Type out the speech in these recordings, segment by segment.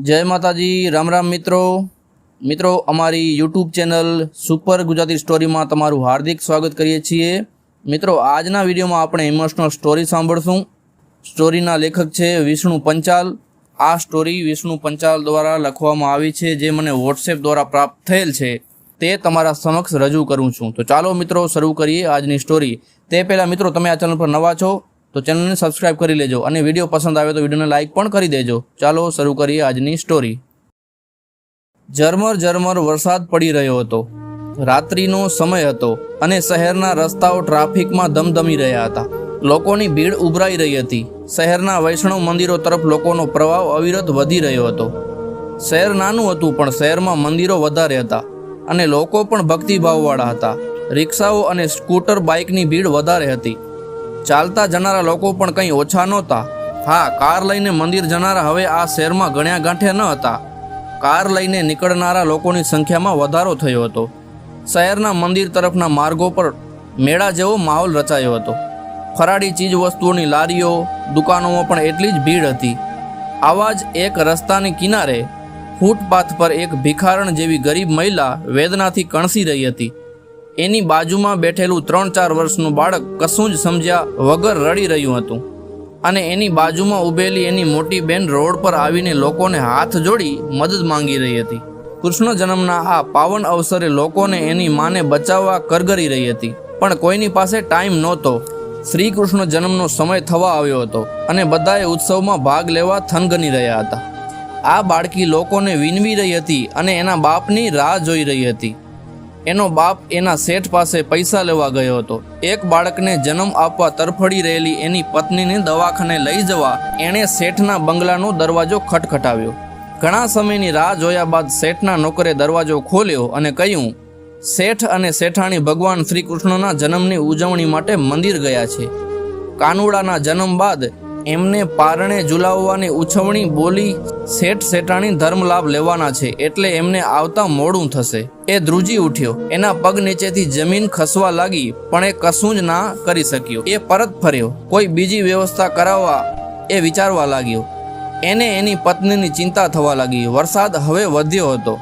જય માતાજી, રામ રામ મિત્રો. મિત્રો, અમારી યુટ્યુબ ચેનલ સુપર ગુજરાતી સ્ટોરીમાં તમારું હાર્દિક સ્વાગત કરીએ છીએ. મિત્રો, આજના વિડીયોમાં આપણે ઇમોશનલ સ્ટોરી સાંભળશું. સ્ટોરીના લેખક છે વિષ્ણુ પંચાલ. આ સ્ટોરી વિષ્ણુ પંચાલ દ્વારા લખવામાં આવી છે, જે મને વોટ્સએપ દ્વારા પ્રાપ્ત થયેલ છે. તે તમારા સમક્ષ રજૂ કરું છું. તો ચાલો મિત્રો, શરૂ કરીએ આજની સ્ટોરી. તે પહેલાં મિત્રો, તમે આ ચેનલ પર નવા છો તો ચેનલને સબસ્ક્રાઇબ કરી લેજો અને વીડિયો પસંદ આવે તો વિડીયોને લાઇક પણ કરી દેજો. ચાલો શરૂ કરીએ આજની સ્ટોરી ઝરમર ઝરમર વરસાદ પડી રહ્યો હતો. રાત્રિનો સમય હતો અને શહેરના રસ્તાઓ ટ્રાફિકમાં ધમધમી રહ્યા હતા. લોકોની ભીડ ઉભરાઈ રહી હતી. શહેરના વૈષ્ણવ મંદિરો તરફ લોકોનો પ્રવાહ અવિરત વધી રહ્યો હતો. શહેર નાનું હતું પણ શહેરમાં મંદિરો વધારે હતા અને લોકો પણ ભક્તિભાવવાળા હતા. રિક્ષાઓ અને સ્કૂટર બાઇકની ભીડ વધારે હતી. ચાલતા જનારા લોકો પણ કંઈ ઓછા નહોતા. હા, કાર લઈને મંદિર જનારા હવે આ શહેરમાં ગણ્યા ગાંઠે ન હતા. કાર લઈને નીકળનારા લોકોની સંખ્યામાં વધારો થયો હતો. શહેરના મંદિર તરફના માર્ગો પર મેળા જેવો માહોલ રચાયો હતો. ફરાળી ચીજ વસ્તુઓની લારીઓ, દુકાનોમાં પણ એટલી જ ભીડ હતી. આવા જ એક રસ્તાની કિનારે ફૂટપાથ પર એક ભિખારણ જેવી ગરીબ મહિલા વેદનાથી કણસી રહી હતી. એની બાજુમાં બેઠેલું ત્રણ ચાર વર્ષનું બાળક કશું જ સમજ્યા વગર રડી રહ્યું હતું. અને એની બાજુમાં ઊભેલી એની મોટી બેન રોડ પર આવીને લોકોને હાથ જોડી મદદ માંગી રહી હતી. કૃષ્ણ જન્મના આ પાવન અવસરે લોકોને એની માને બચાવવા કરગરી રહી હતી. પણ કોઈની પાસે ટાઈમ નહોતો. શ્રી કૃષ્ણ જન્મનો સમય થવા આવ્યો હતો અને બધાએ ઉત્સવમાં ભાગ લેવા થનગની રહ્યા હતા. આ બાળકી લોકોને વિનવી રહી હતી અને એના બાપની રાહ જોઈ રહી હતી. એનો બાપ એના શેઠ પાસે પૈસા લેવા ગયો હતો. એક બાળકને જન્મ આપવા તરફડી રહેલી એની પત્નીને દવાખાને લઈ જવા એણે શેઠના બંગલાનો દરવાજો ખટખટાવ્યો. ઘણા સમયની રાહ જોયા બાદ શેઠના નોકરે દરવાજો ખોલ્યો અને કહ્યું, શેઠ અને શેઠાણી ભગવાન શ્રી કૃષ્ણના જન્મની ઉજવણી માટે મંદિર ગયા છે. કાનુડાના જન્મ બાદ એમને પારણે ઝુલાવવાની ઉછવણી બોલી શેઠ શેઠાણી ધર્મ લાભ લેવાના છે એટલે એમને આવતા મોડું થશે. એ ધ્રુજી ઉઠ્યો. એના પગ નીચેથી જમીન ખસવા લાગી, પણ એ કશું જ ના કરી શક્યો. એ પરત ફર્યો. કોઈ બીજી વ્યવસ્થા કરાવવા એ વિચારવા લાગ્યો. એને એની પત્નીની ચિંતા થવા લાગી. વરસાદ હવે વધ્યો હતો.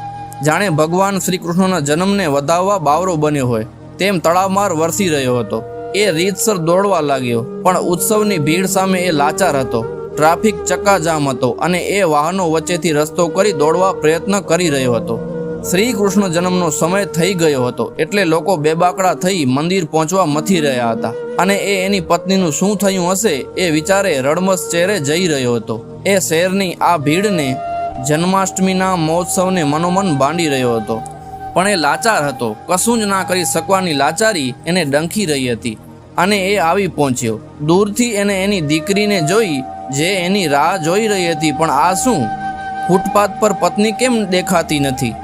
જાણે ભગવાન શ્રી કૃષ્ણના જન્મને વધાવવા બાવરો બન્યો હોય. તેમ તળાવમાર વરસી રહ્યો હતો. એ રીતસર દોડવા લાગ્યો, પણ ઉત્સવની ભીડ સામે એ લાચાર હતો. ટ્રાફિક ચક્કાજામ હતો અને એ વાહનો વચ્ચેથી રસ્તો કરી દોડવા પ્રયત્ન કરી રહ્યો હતો. શ્રી કૃષ્ણ જન્મનો સમય થઈ ગયો હતો એટલે લોકો બેબાકડા થઈ મંદિર પહોંચવા મથી રહ્યા હતા. અને એ એની પત્નીનું શું થયું હશે એ વિચારે રડમસ ચહેરે જઈ રહ્યો હતો. એ શહેરની આ ભીડને જન્માષ્ટમીના મહોત્સવને મનોમન બાંધી રહ્યો હતો. પણ એ લાચાર હતો. કશું જ ના કરી શકવાની લાચારી એને ડંખી રહી હતી અને એ આવી પહોંચ્યો. દૂરથી એને એની દીકરીને જોઈ, જે એની રાહ જોઈ રહી હતી, પણ આ શું? ફૂટપાથ પર પત્ની કેમ દેખાતી નથી?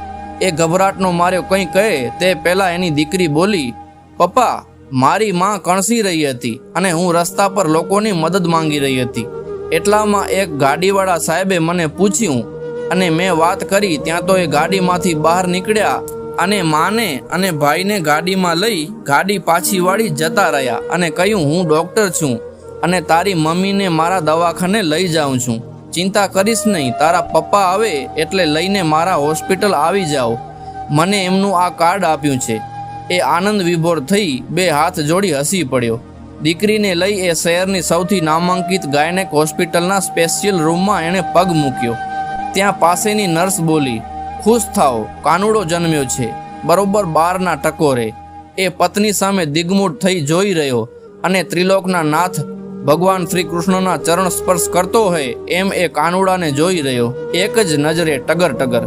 એ ગભરાટનો માર્યો કંઈ કહે, તે પહેલાં એની દીકરી બોલી, પપ્પા, મારી માં કણસી રહી હતી અને હું રસ્તા પર લોકોની મદદ માંગી રહી હતી. એટલામાં એક ગાડીવાળા સાહેબે મને પૂછ્યું અને મેં વાત કરી, ત્યાં તો એ ગાડીમાંથી બહાર નીકળ્યા અને માને અને ભાઈને ગાડીમાં લઈ ગાડી પાછી વાળી જતા રહ્યા અને કહ્યું, હું ડૉક્ટર છું અને તારી મમ્મીને મારા દવાખાને લઈ જાઉં છું. ચિંતા કરીશ નહીં, તારા પપ્પા આવે એટલે લઈને મારા હોસ્પિટલ આવી જાઓ. મને એમનું આ કાર્ડ આપ્યું છે. એ આનંદ વિભોર થઈ બે હાથ જોડી હસી પડ્યો. દીકરીને લઈ એ શહેરની સૌથી નામાંકિત ગાયનેક હોસ્પિટલના સ્પેશિયલ રૂમમાં એણે પગ મૂક્યો. ત્યાં પાસેની નર્સ બોલી ખુશ થાઓ, કાનુડો જન્મ્યો છે. બરોબર બારના ટકોરે. એ પત્ની સામે દિગ્મૂઢ થઈ જોઈ રહ્યો અને ત્રિલોકના નાથ ભગવાન શ્રી કૃષ્ણના ચરણ સ્પર્શ કરતો હોય એમ એ કાનુડાને જોઈ રહ્યો. એક જ નજરે ટગર ટગર.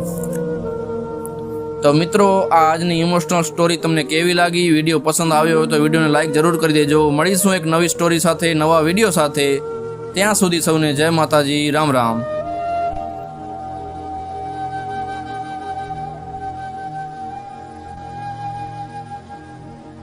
તો મિત્રો, આ આજની ઇમોશનલ સ્ટોરી તમને કેવી લાગી? વીડિયો પસંદ આવ્યો હોય તો વિડીયોને લાઈક જરૂર કરી દેજો. મળીશું એક નવી સ્ટોરી સાથે, નવા વીડિયો સાથે. ત્યાં સુધી સૌને જય માતાજી, રામ રામ.